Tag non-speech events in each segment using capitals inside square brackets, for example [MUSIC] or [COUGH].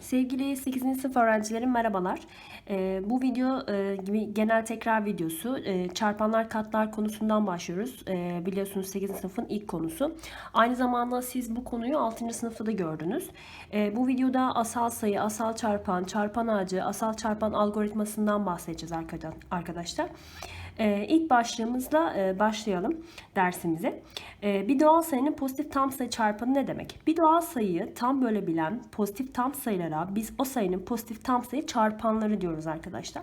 Sevgili 8. sınıf öğrencilerim merhabalar. Ee, bu video e, gibi genel tekrar videosu. Ee, çarpanlar katlar konusundan başlıyoruz. Ee, biliyorsunuz 8. sınıfın ilk konusu. Aynı zamanda siz bu konuyu 6. sınıfta da gördünüz. Ee, bu videoda asal sayı, asal çarpan, çarpan ağacı, asal çarpan algoritmasından bahsedeceğiz arkadan- arkadaşlar. Ee, ilk başlığımızla e, başlayalım dersimize. Ee, bir doğal sayının pozitif tam sayı çarpanı ne demek? Bir doğal sayıyı tam bölebilen pozitif tam sayılara biz o sayının pozitif tam sayı çarpanları diyoruz arkadaşlar.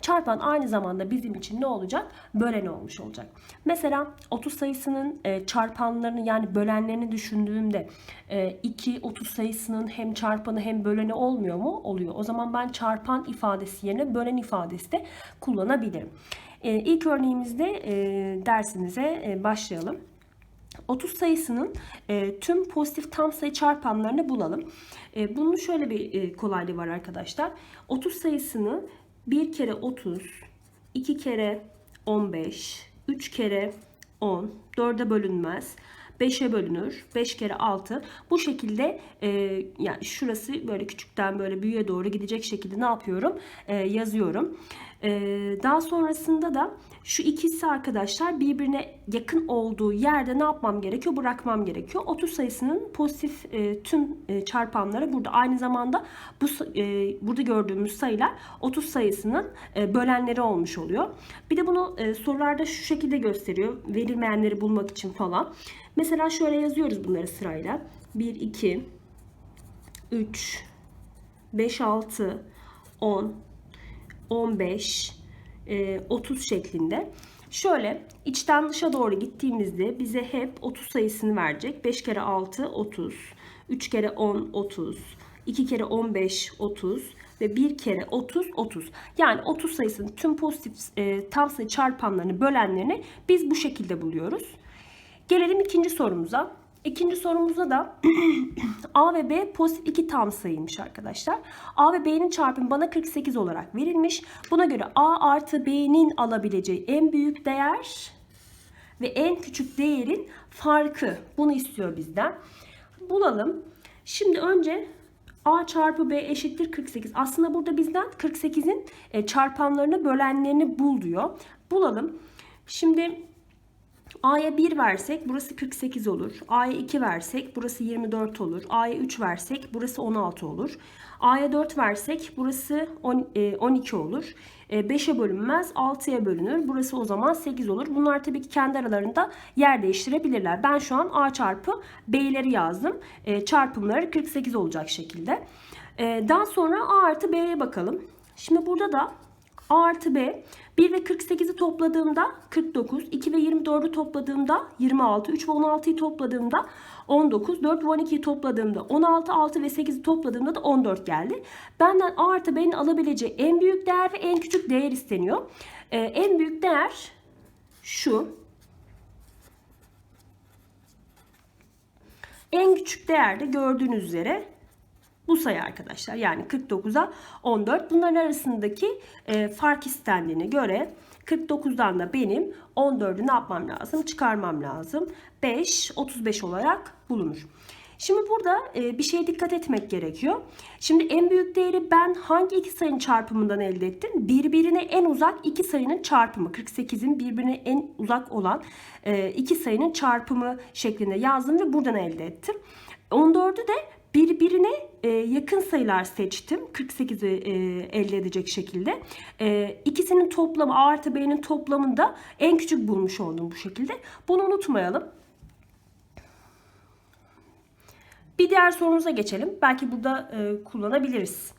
Çarpan aynı zamanda bizim için ne olacak? Bölen olmuş olacak. Mesela 30 sayısının e, çarpanlarını yani bölenlerini düşündüğümde e, 2 30 sayısının hem çarpanı hem böleni olmuyor mu? Oluyor. O zaman ben çarpan ifadesi yerine bölen ifadesi de kullanabilirim. E, ilk örneğimizde e, dersimize e, başlayalım. 30 sayısının e, tüm pozitif tam sayı çarpanlarını bulalım. Bunun şöyle bir kolaylığı var arkadaşlar. 30 sayısını 1 kere 30, 2 kere 15, 3 kere 10, 4'e bölünmez. 5'e bölünür. 5 kere 6. Bu şekilde e, yani şurası böyle küçükten böyle büyüğe doğru gidecek şekilde ne yapıyorum? E, yazıyorum. E, daha sonrasında da şu ikisi arkadaşlar birbirine yakın olduğu yerde ne yapmam gerekiyor? Bırakmam gerekiyor. 30 sayısının pozitif e, tüm e, çarpanları burada. Aynı zamanda bu e, burada gördüğümüz sayılar 30 sayısının bölenleri olmuş oluyor. Bir de bunu sorularda şu şekilde gösteriyor. Verilmeyenleri bulmak için falan. Mesela şöyle yazıyoruz bunları sırayla. 1, 2, 3, 5, 6, 10, 15, e, 30 şeklinde. Şöyle içten dışa doğru gittiğimizde bize hep 30 sayısını verecek. 5 kere 6 30, 3 kere 10 30, 2 kere 15 30 ve 1 kere 30 30. Yani 30 sayısının tüm pozitif e, tam sayı çarpanlarını bölenlerini biz bu şekilde buluyoruz. Gelelim ikinci sorumuza. İkinci sorumuzda da [CLEARS THROAT] A ve B pozitif iki tam sayıymış arkadaşlar. A ve B'nin çarpımı bana 48 olarak verilmiş. Buna göre A artı B'nin alabileceği en büyük değer ve en küçük değerin farkı. Bunu istiyor bizden. Bulalım. Şimdi önce A çarpı B eşittir 48. Aslında burada bizden 48'in e, çarpanlarını bölenlerini bul diyor. Bulalım. Şimdi A'ya 1 versek burası 48 olur. A'ya 2 versek burası 24 olur. A'ya 3 versek burası 16 olur. A'ya 4 versek burası 10, e, 12 olur. E, 5'e bölünmez 6'ya bölünür. Burası o zaman 8 olur. Bunlar tabii ki kendi aralarında yer değiştirebilirler. Ben şu an A çarpı B'leri yazdım. E, çarpımları 48 olacak şekilde. E, daha sonra A artı B'ye bakalım. Şimdi burada da A artı B 1 ve 48'i topladığımda 49, 2 ve 24'ü topladığımda 26, 3 ve 16'yı topladığımda 19, 4 ve 12'yi topladığımda 16, 6 ve 8'i topladığımda da 14 geldi. Benden A artı B'nin alabileceği en büyük değer ve en küçük değer isteniyor. Ee, en büyük değer şu. En küçük değer de gördüğünüz üzere bu sayı arkadaşlar. Yani 49'a 14. Bunların arasındaki e, fark istendiğine göre 49'dan da benim 14'ü ne yapmam lazım? Çıkarmam lazım. 5, 35 olarak bulunur. Şimdi burada e, bir şeye dikkat etmek gerekiyor. Şimdi en büyük değeri ben hangi iki sayının çarpımından elde ettim? Birbirine en uzak iki sayının çarpımı. 48'in birbirine en uzak olan e, iki sayının çarpımı şeklinde yazdım ve buradan elde ettim. 14'ü de birbirine e, yakın sayılar seçtim. 48'i e, elde edecek şekilde. E, ikisinin toplamı A artı B'nin toplamında en küçük bulmuş oldum bu şekilde. Bunu unutmayalım. Bir diğer sorumuza geçelim. Belki burada e, kullanabiliriz.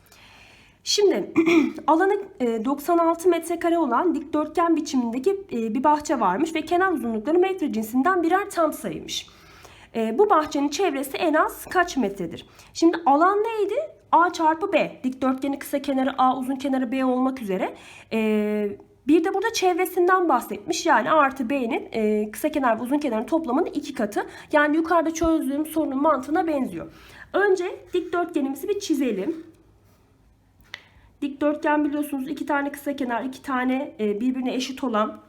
Şimdi [CLEARS THROAT] alanı e, 96 metrekare olan dikdörtgen biçimindeki e, bir bahçe varmış ve kenar uzunlukları metre cinsinden birer tam sayıymış. E, bu bahçenin çevresi en az kaç metredir? Şimdi alan neydi? A çarpı B. Dikdörtgeni kısa kenarı A, uzun kenarı B olmak üzere. E, bir de burada çevresinden bahsetmiş. Yani A artı B'nin e, kısa kenar ve uzun kenarın toplamının iki katı. Yani yukarıda çözdüğüm sorunun mantığına benziyor. Önce dikdörtgenimizi bir çizelim. Dikdörtgen biliyorsunuz iki tane kısa kenar, iki tane e, birbirine eşit olan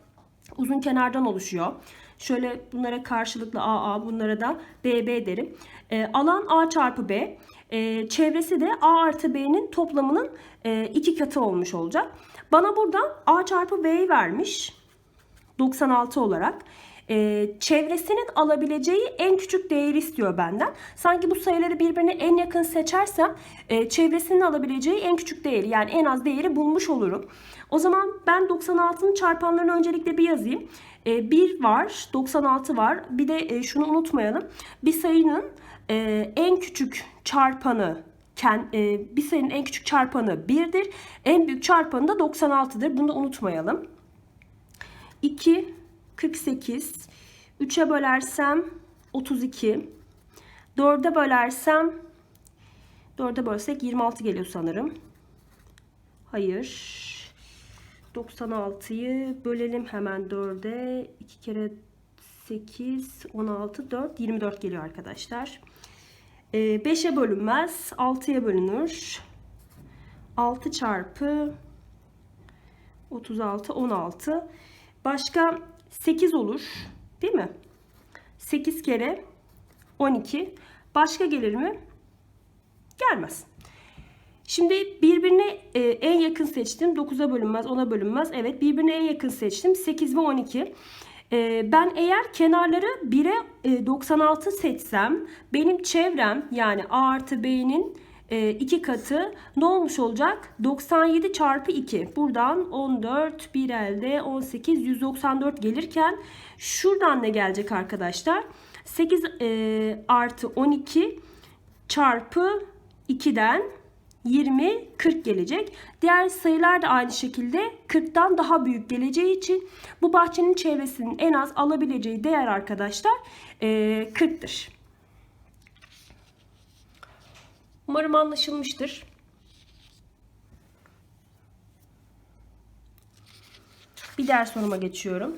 uzun kenardan oluşuyor. Şöyle bunlara karşılıklı AA, bunlara da BB derim. E, alan A çarpı B. e, çevresi de A artı B'nin toplamının e, iki katı olmuş olacak. Bana burada A çarpı B'yi vermiş. 96 olarak. Ee, çevresinin alabileceği en küçük değeri istiyor benden. Sanki bu sayıları birbirine en yakın seçersem e, çevresinin alabileceği en küçük değeri yani en az değeri bulmuş olurum. O zaman ben 96'nın çarpanlarını öncelikle bir yazayım. E, 1 var, 96 var. Bir de e, şunu unutmayalım. Bir sayının e, en küçük çarpanı e, bir sayının en küçük çarpanı 1'dir. En büyük çarpanı da 96'dır. Bunu da unutmayalım. 2, 48. 3'e bölersem 32. 4'e bölersem 4'e bölsek 26 geliyor sanırım. Hayır. 96'yı bölelim hemen 4'e. 2 kere 8, 16, 4, 24 geliyor arkadaşlar. 5'e bölünmez. 6'ya bölünür. 6 çarpı 36, 16. Başka 8 olur. Değil mi? 8 kere 12. Başka gelir mi? Gelmez. Şimdi birbirine e, en yakın seçtim. 9'a bölünmez, 10'a bölünmez. Evet birbirine en yakın seçtim. 8 ve 12. E, ben eğer kenarları 1'e e, 96 seçsem benim çevrem yani A artı B'nin e, iki katı ne olmuş olacak? 97 çarpı 2. Buradan 14 bir elde 18 194 gelirken şuradan ne gelecek arkadaşlar? 8 e, artı 12 çarpı 2'den 20, 40 gelecek. Diğer sayılar da aynı şekilde 40'tan daha büyük geleceği için bu bahçenin çevresinin en az alabileceği değer arkadaşlar 40'tır. Umarım anlaşılmıştır. Bir diğer soruma geçiyorum.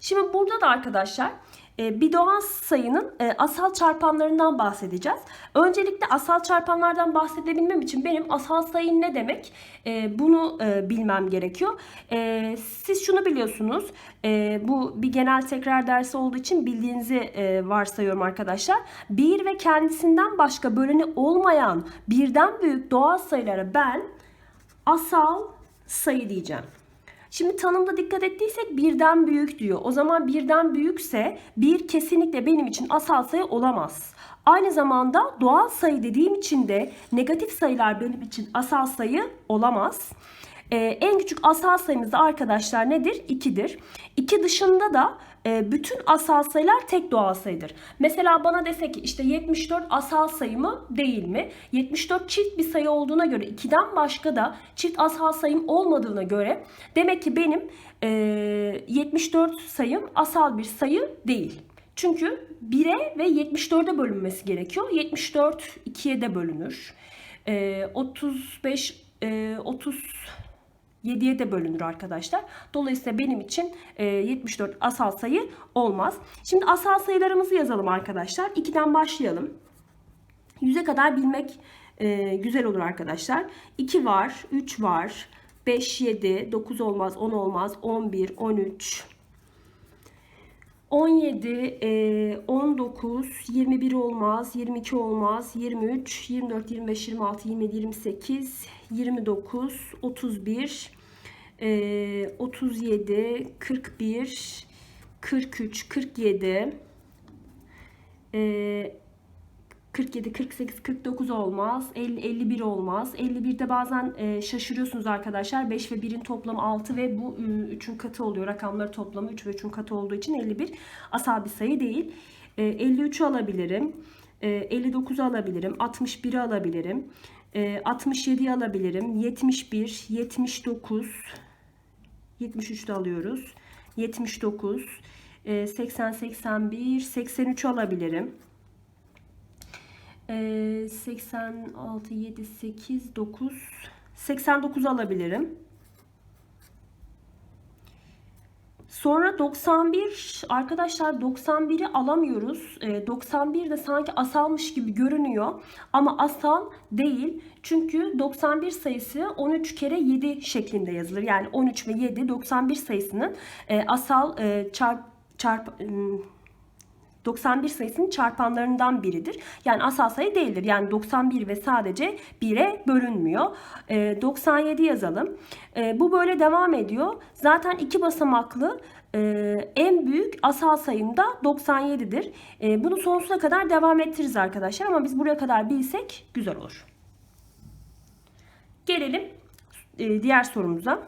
Şimdi burada da arkadaşlar e, bir doğal sayının e, asal çarpanlarından bahsedeceğiz. Öncelikle asal çarpanlardan bahsedebilmem için benim asal sayı ne demek e, bunu bilmem gerekiyor. Siz şunu biliyorsunuz bu bir genel tekrar dersi olduğu için bildiğinizi varsayıyorum arkadaşlar. Bir ve kendisinden başka böleni olmayan birden büyük doğal sayılara ben asal sayı diyeceğim. Şimdi tanımda dikkat ettiysek birden büyük diyor. O zaman birden büyükse bir kesinlikle benim için asal sayı olamaz. Aynı zamanda doğal sayı dediğim için de negatif sayılar benim için asal sayı olamaz. Ee, en küçük asal sayımız da arkadaşlar nedir? 2'dir. 2 dışında da e, bütün asal sayılar tek doğal sayıdır. Mesela bana desek ki işte 74 asal sayı mı değil mi? 74 çift bir sayı olduğuna göre 2'den başka da çift asal sayım olmadığına göre demek ki benim e, 74 sayım asal bir sayı değil. Çünkü 1'e ve 74'e bölünmesi gerekiyor. 74 2'ye de bölünür. E, 35 e, 30 7'ye de bölünür arkadaşlar. Dolayısıyla benim için 74 e, asal sayı olmaz. Şimdi asal sayılarımızı yazalım arkadaşlar. 2'den başlayalım. 100'e kadar bilmek e, güzel olur arkadaşlar. 2 var, 3 var, 5, 7, 9 olmaz, 10 olmaz, 11, 13, 17, 19, 21 olmaz, 22 olmaz, 23, 24, 25, 26, 27, 28, 29, 31, 37, 41, 43, 47, 47, 48, 49 olmaz. 50, 51 olmaz. 51'de bazen e, şaşırıyorsunuz arkadaşlar. 5 ve 1'in toplamı 6 ve bu 3'ün katı oluyor. Rakamları toplamı 3 ve 3'ün katı olduğu için 51 asal bir sayı değil. E, 53'ü alabilirim. E, 59'u alabilirim. 61'i alabilirim. E, 67'yi alabilirim. 71, 79, 73'te alıyoruz. 79, 80, 81, 83 alabilirim. 86, 7, 8, 9, 89 alabilirim. Sonra 91 arkadaşlar 91'i alamıyoruz. 91 de sanki asalmış gibi görünüyor ama asal değil. Çünkü 91 sayısı 13 kere 7 şeklinde yazılır. Yani 13 ve 7 91 sayısının asal çarp çarp 91 sayısının çarpanlarından biridir. Yani asal sayı değildir. Yani 91 ve sadece 1'e bölünmüyor. E, 97 yazalım. E, bu böyle devam ediyor. Zaten iki basamaklı e, en büyük asal sayım da 97'dir. E, bunu sonsuza kadar devam ettiririz arkadaşlar ama biz buraya kadar bilsek güzel olur. Gelelim e, diğer sorumuza.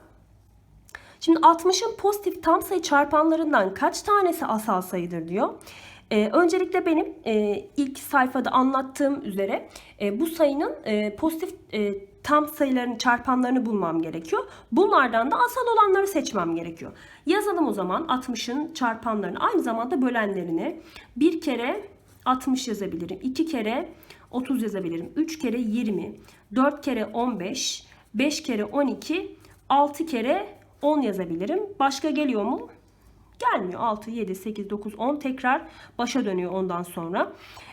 Şimdi 60'ın pozitif tam sayı çarpanlarından kaç tanesi asal sayıdır diyor. Ee, öncelikle benim e, ilk sayfada anlattığım üzere e, bu sayının e, pozitif e, tam sayıların çarpanlarını bulmam gerekiyor. Bunlardan da asal olanları seçmem gerekiyor. Yazalım o zaman 60'ın çarpanlarını aynı zamanda bölenlerini. Bir kere 60 yazabilirim. 2 kere 30 yazabilirim. 3 kere 20, 4 kere 15, 5 kere 12, 6 kere 10 yazabilirim. Başka geliyor mu? Gelmiyor. 6, 7, 8, 9, 10 tekrar başa dönüyor ondan sonra.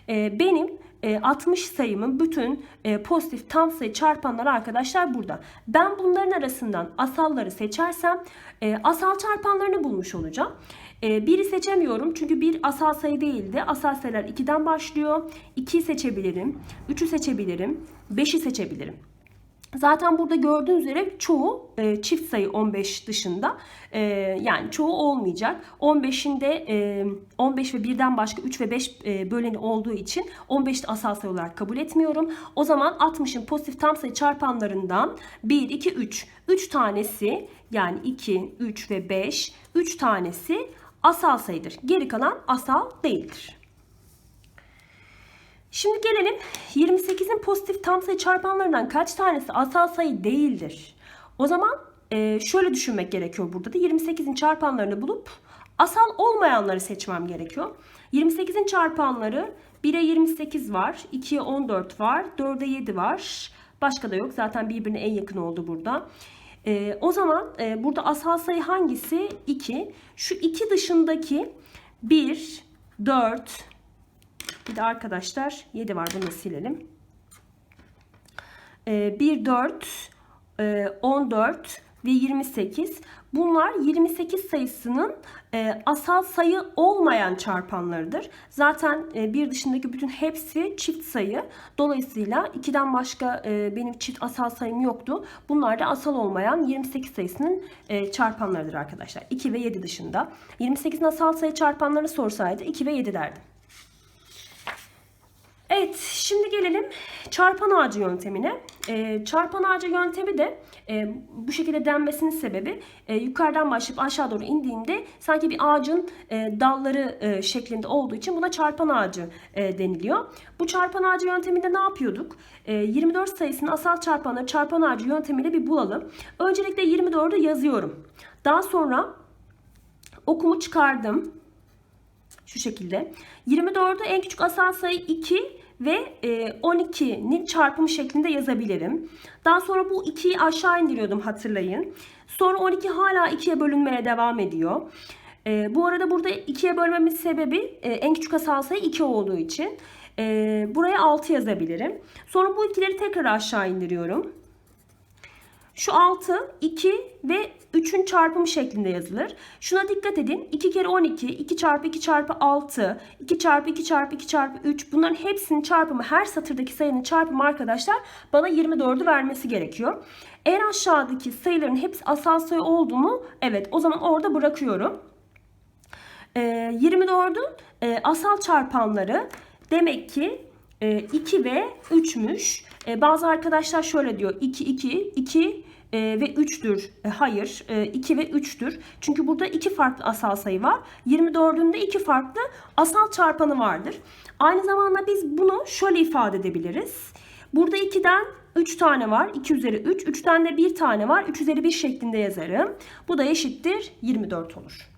Ee, benim e, 60 sayımın bütün e, pozitif tam sayı çarpanları arkadaşlar burada. Ben bunların arasından asalları seçersem e, asal çarpanlarını bulmuş olacağım. E, biri seçemiyorum çünkü bir asal sayı değildi. Asal sayılar 2'den başlıyor. 2'yi seçebilirim. 3'ü seçebilirim. 5'i seçebilirim. Zaten burada gördüğünüz üzere çoğu e, çift sayı 15 dışında e, yani çoğu olmayacak. 15'inde e, 15 ve 1'den başka 3 ve 5 e, böleni olduğu için 15'te asal sayı olarak kabul etmiyorum. O zaman 60'ın pozitif tam sayı çarpanlarından 1, 2, 3. 3 tanesi yani 2, 3 ve 5 3 tanesi asal sayıdır. Geri kalan asal değildir. Şimdi gelelim 28'in pozitif tam sayı çarpanlarından kaç tanesi asal sayı değildir? O zaman e, şöyle düşünmek gerekiyor burada da 28'in çarpanlarını bulup asal olmayanları seçmem gerekiyor. 28'in çarpanları 1'e 28 var, 2'ye 14 var, 4'e 7 var. Başka da yok. Zaten birbirine en yakın oldu burada. E, o zaman e, burada asal sayı hangisi? 2. Şu 2 dışındaki 1, 4, bir de arkadaşlar 7 var bunu silelim. Ee, 1, 4, e, 14 ve 28. Bunlar 28 sayısının e, asal sayı olmayan çarpanlarıdır. Zaten e, bir dışındaki bütün hepsi çift sayı. Dolayısıyla 2'den başka e, benim çift asal sayım yoktu. Bunlar da asal olmayan 28 sayısının e, çarpanlarıdır arkadaşlar. 2 ve 7 dışında. 28'in asal sayı çarpanlarını sorsaydı 2 ve 7 derdim. Evet, şimdi gelelim çarpan ağacı yöntemine. Ee, çarpan ağacı yöntemi de e, bu şekilde denmesinin sebebi e, yukarıdan başlayıp aşağı doğru indiğinde sanki bir ağacın e, dalları e, şeklinde olduğu için buna çarpan ağacı e, deniliyor. Bu çarpan ağacı yönteminde ne yapıyorduk? E, 24 sayısının asal çarpanları çarpan ağacı yöntemiyle bir bulalım. Öncelikle 24'ü yazıyorum. Daha sonra okumu çıkardım. Şu şekilde. 24'ü en küçük asal sayı 2 ve 12'nin çarpımı şeklinde yazabilirim. Daha sonra bu 2'yi aşağı indiriyordum hatırlayın. Sonra 12 hala 2'ye bölünmeye devam ediyor. Bu arada burada 2'ye bölmemin sebebi en küçük asal sayı 2 olduğu için. Buraya 6 yazabilirim. Sonra bu ikileri tekrar aşağı indiriyorum. Şu 6, 2 ve 3'ün çarpımı şeklinde yazılır. Şuna dikkat edin. 2 kere 12, 2 çarpı 2 çarpı 6, 2 çarpı 2 çarpı 2 çarpı 3 bunların hepsinin çarpımı her satırdaki sayının çarpımı arkadaşlar bana 24'ü vermesi gerekiyor. Eğer aşağıdaki sayıların hepsi asal sayı oldu mu? Evet o zaman orada bırakıyorum. Ee, 24'ün e, asal çarpanları demek ki 2 e, ve 3'müş. E, bazı arkadaşlar şöyle diyor. 2, 2, 2 ve 3'tür. E, hayır. 2 ve 3'tür. Çünkü burada iki farklı asal sayı var. 24'ün de iki farklı asal çarpanı vardır. Aynı zamanda biz bunu şöyle ifade edebiliriz. Burada 2'den 3 tane var. 2 üzeri 3. 3'ten de 1 tane var. 3 üzeri 1 şeklinde yazarım. Bu da eşittir 24 olur.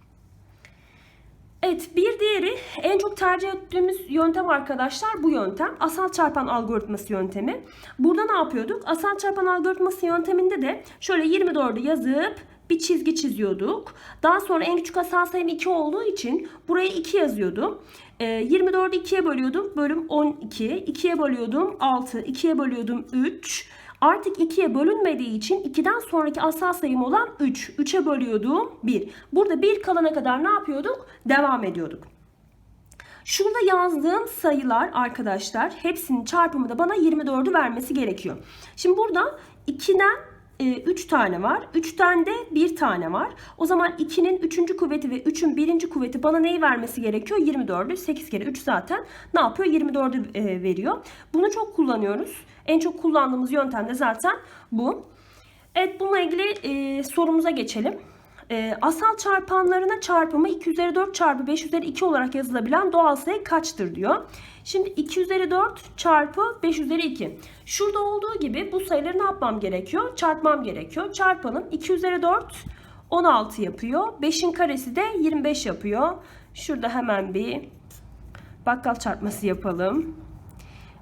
Evet bir diğeri en çok tercih ettiğimiz yöntem arkadaşlar bu yöntem. Asal çarpan algoritması yöntemi. Burada ne yapıyorduk? Asal çarpan algoritması yönteminde de şöyle 24'ü yazıp bir çizgi çiziyorduk. Daha sonra en küçük asal sayım 2 olduğu için buraya 2 yazıyordum. 24'ü 2'ye bölüyordum. Bölüm 12. 2'ye bölüyordum 6. 2'ye bölüyordum 3. Artık 2'ye bölünmediği için 2'den sonraki asal sayım olan 3. 3'e bölüyordum 1. Burada 1 kalana kadar ne yapıyorduk? Devam ediyorduk. Şurada yazdığım sayılar arkadaşlar hepsinin çarpımı da bana 24'ü vermesi gerekiyor. Şimdi burada 2'den 3 tane var. 3'ten de 1 tane var. O zaman 2'nin 3. kuvveti ve 3'ün 1. kuvveti bana neyi vermesi gerekiyor? 24'ü. 8 kere 3 zaten ne yapıyor? 24'ü e, veriyor. Bunu çok kullanıyoruz. En çok kullandığımız yöntem de zaten bu. Evet bununla ilgili e, sorumuza geçelim. E, asal çarpanlarına çarpımı 2 üzeri 4 çarpı 5 üzeri 2 olarak yazılabilen doğal sayı kaçtır diyor. Şimdi 2 üzeri 4 çarpı 5 üzeri 2. Şurada olduğu gibi bu sayıları ne yapmam gerekiyor? Çarpmam gerekiyor. Çarpalım. 2 üzeri 4 16 yapıyor. 5'in karesi de 25 yapıyor. Şurada hemen bir bakkal çarpması yapalım.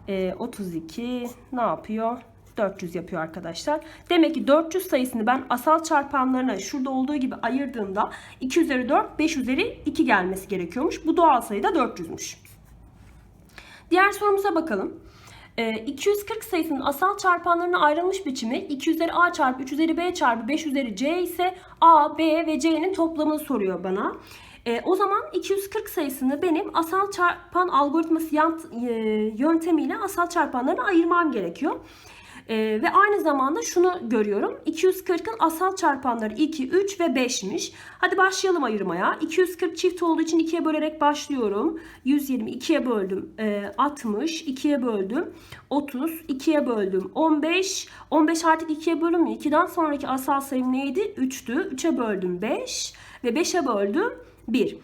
E, 32 ne yapıyor? 400 yapıyor arkadaşlar. Demek ki 400 sayısını ben asal çarpanlarına şurada olduğu gibi ayırdığımda 2 üzeri 4, 5 üzeri 2 gelmesi gerekiyormuş. Bu doğal sayı da 400'müş. Diğer sorumuza bakalım. 240 sayısının asal çarpanlarına ayrılmış biçimi 2 üzeri a çarpı 3 üzeri b çarpı 5 üzeri c ise a, b ve c'nin toplamını soruyor bana. E, o zaman 240 sayısını benim asal çarpan algoritması yöntemiyle asal çarpanlarına ayırmam gerekiyor. E, ve aynı zamanda şunu görüyorum. 240'ın asal çarpanları 2, 3 ve 5'miş. Hadi başlayalım ayırmaya. 240 çift olduğu için 2'ye bölerek başlıyorum. 120 2'ye böldüm. E, 60 2'ye böldüm. 30 2'ye böldüm. 15 15 artık 2'ye bölünmüyor. 2'den sonraki asal sayım neydi? 3'tü. 3'e böldüm 5 ve 5'e böldüm 1.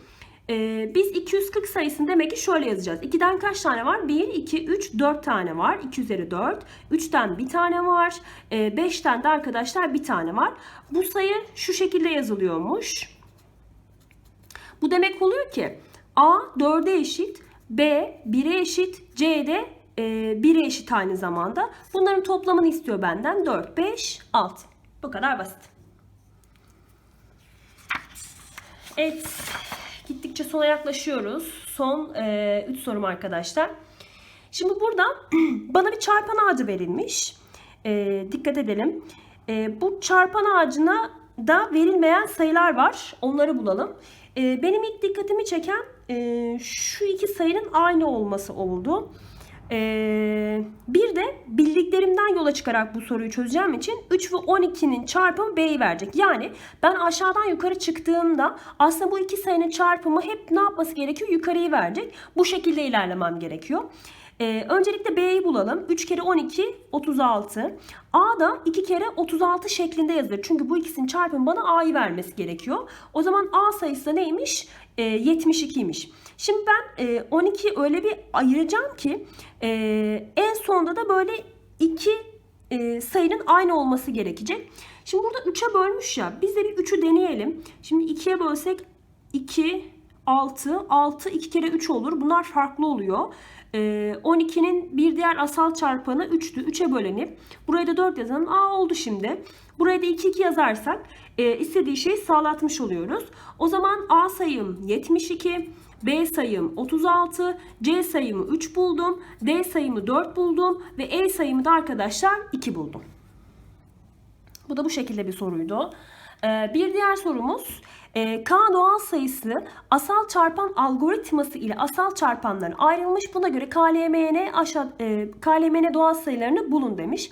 Ee, biz 240 sayısını demek ki şöyle yazacağız. 2'den kaç tane var? 1, 2, 3, 4 tane var. 2 üzeri 4. 3'ten bir tane var. Ee, 5'ten de arkadaşlar bir tane var. Bu sayı şu şekilde yazılıyormuş. Bu demek oluyor ki A 4'e eşit, B 1'e eşit, C de e, 1'e eşit aynı zamanda. Bunların toplamını istiyor benden. 4, 5, 6. Bu kadar basit. Evet. Gittikçe sona yaklaşıyoruz. Son 3 e, sorum arkadaşlar. Şimdi burada [CLEARS THROAT] bana bir çarpan ağacı verilmiş. E, dikkat edelim. E, bu çarpan ağacına da verilmeyen sayılar var. Onları bulalım. E, benim ilk dikkatimi çeken e, şu iki sayının aynı olması oldu. Ee, bir de bildiklerimden yola çıkarak bu soruyu çözeceğim için 3 ve 12'nin çarpımı B'yi verecek. Yani ben aşağıdan yukarı çıktığımda aslında bu iki sayının çarpımı hep ne yapması gerekiyor? Yukarıyı verecek. Bu şekilde ilerlemem gerekiyor. Ee, öncelikle B'yi bulalım. 3 kere 12 36. A da 2 kere 36 şeklinde yazılır. Çünkü bu ikisinin çarpımı bana A'yı vermesi gerekiyor. O zaman A sayısı neymiş? E, 72'ymiş. Şimdi ben e, 12 öyle bir ayıracağım ki e, en sonunda da böyle iki e, sayının aynı olması gerekecek. Şimdi burada 3'e bölmüş ya. Biz de bir 3'ü deneyelim. Şimdi 2'ye bölsek 2, 6, 6 2 kere 3 olur. Bunlar farklı oluyor. 12'nin ee, bir diğer asal çarpanı 3'tü. 3'e bölünüp buraya da 4 yazalım. A oldu şimdi. Buraya da 2 2 yazarsak e, istediği şeyi sağlatmış oluyoruz. O zaman A sayım 72, B sayım 36, C sayımı 3 buldum, D sayımı 4 buldum ve E sayımı da arkadaşlar 2 buldum. Bu da bu şekilde bir soruydu. Ee, bir diğer sorumuz e, K doğal sayısı asal çarpan algoritması ile asal çarpanların ayrılmış. Buna göre KLMN aşağı e, KLMN doğal sayılarını bulun demiş.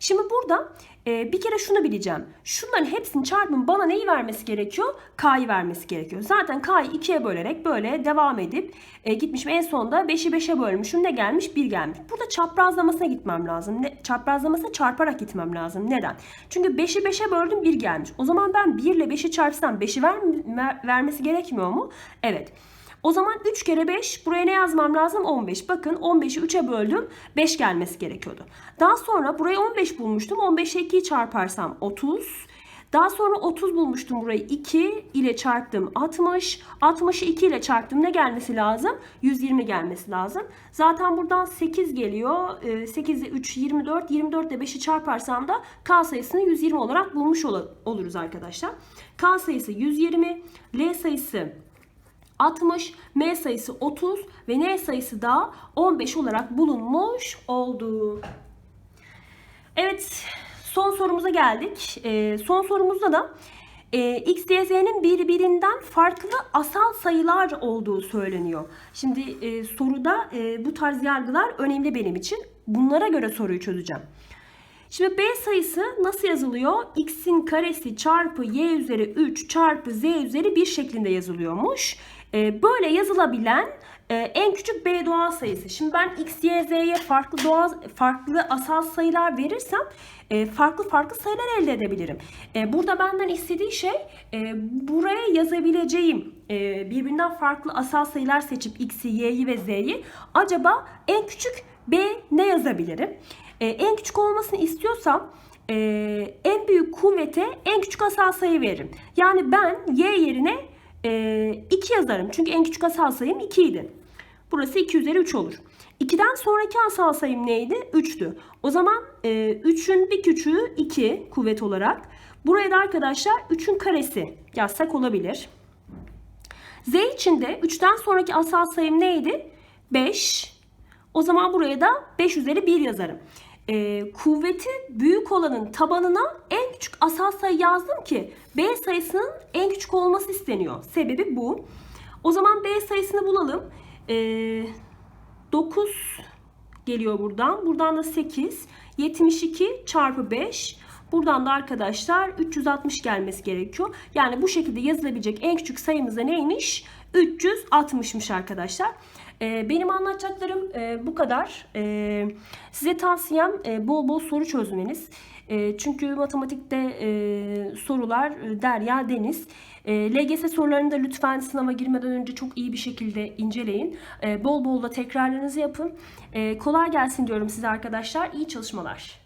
Şimdi burada e, bir kere şunu bileceğim. Şunların hepsinin çarpımı bana neyi vermesi gerekiyor? K'yı vermesi gerekiyor. Zaten K'yı 2'ye bölerek böyle devam edip e, gitmişim. En sonunda 5'i 5'e bölmüşüm. Ne gelmiş? 1 gelmiş. Burada çaprazlamasına gitmem lazım. Ne, çaprazlamasına çarparak gitmem lazım. Neden? Çünkü 5'i 5'e böldüm 1 gelmiş. O zaman ben 1 ile 5'i çarpsam 5'i ver, ver, vermesi gerekmiyor mu? Evet. O zaman 3 kere 5 buraya ne yazmam lazım? 15. Bakın 15'i 3'e böldüm. 5 gelmesi gerekiyordu. Daha sonra buraya 15 bulmuştum. 15'e 2'yi çarparsam 30. Daha sonra 30 bulmuştum burayı 2 ile çarptım 60. 60'ı 2 ile çarptım ne gelmesi lazım? 120 gelmesi lazım. Zaten buradan 8 geliyor. 8 ile 3 24. 24 ile 5'i çarparsam da K sayısını 120 olarak bulmuş oluruz arkadaşlar. K sayısı 120. L sayısı 60, M sayısı 30 ve N sayısı da 15 olarak bulunmuş oldu. Evet son sorumuza geldik. E, son sorumuzda da e, x, y, z'nin birbirinden farklı asal sayılar olduğu söyleniyor. Şimdi e, soruda e, bu tarz yargılar önemli benim için. Bunlara göre soruyu çözeceğim. Şimdi b sayısı nasıl yazılıyor? x'in karesi çarpı y üzeri 3 çarpı z üzeri 1 şeklinde yazılıyormuş. Ee, böyle yazılabilen e, en küçük b doğal sayısı. Şimdi ben x, y, z'ye farklı doğal, farklı asal sayılar verirsem e, farklı farklı sayılar elde edebilirim. E, burada benden istediği şey e, buraya yazabileceğim e, birbirinden farklı asal sayılar seçip x'i, y'yi ve z'yi acaba en küçük b ne yazabilirim? Ee, en küçük olmasını istiyorsam e, en büyük kuvvete en küçük asal sayı veririm. Yani ben y yerine e, 2 yazarım. Çünkü en küçük asal sayım 2 idi. Burası 2 üzeri 3 olur. 2'den sonraki asal sayım neydi? 3'tü. O zaman e, 3'ün bir küçüğü 2 kuvvet olarak. Buraya da arkadaşlar 3'ün karesi yazsak olabilir. Z için de 3'ten sonraki asal sayım neydi? 5. O zaman buraya da 5 üzeri 1 yazarım. Ee, kuvveti büyük olanın tabanına en küçük asal sayı yazdım ki B sayısının en küçük olması isteniyor. Sebebi bu. O zaman B sayısını bulalım. Ee, 9 geliyor buradan. Buradan da 8. 72 çarpı 5. Buradan da arkadaşlar 360 gelmesi gerekiyor. Yani bu şekilde yazılabilecek en küçük sayımız da neymiş? 360'mış arkadaşlar. Ee, benim anlatacaklarım e, bu kadar. Ee, size tavsiyem e, bol bol soru çözmeniz. E, çünkü matematikte e, sorular e, derya deniz. E, LGS sorularını da lütfen sınava girmeden önce çok iyi bir şekilde inceleyin. E, bol bol da tekrarlarınızı yapın. E, kolay gelsin diyorum size arkadaşlar. İyi çalışmalar.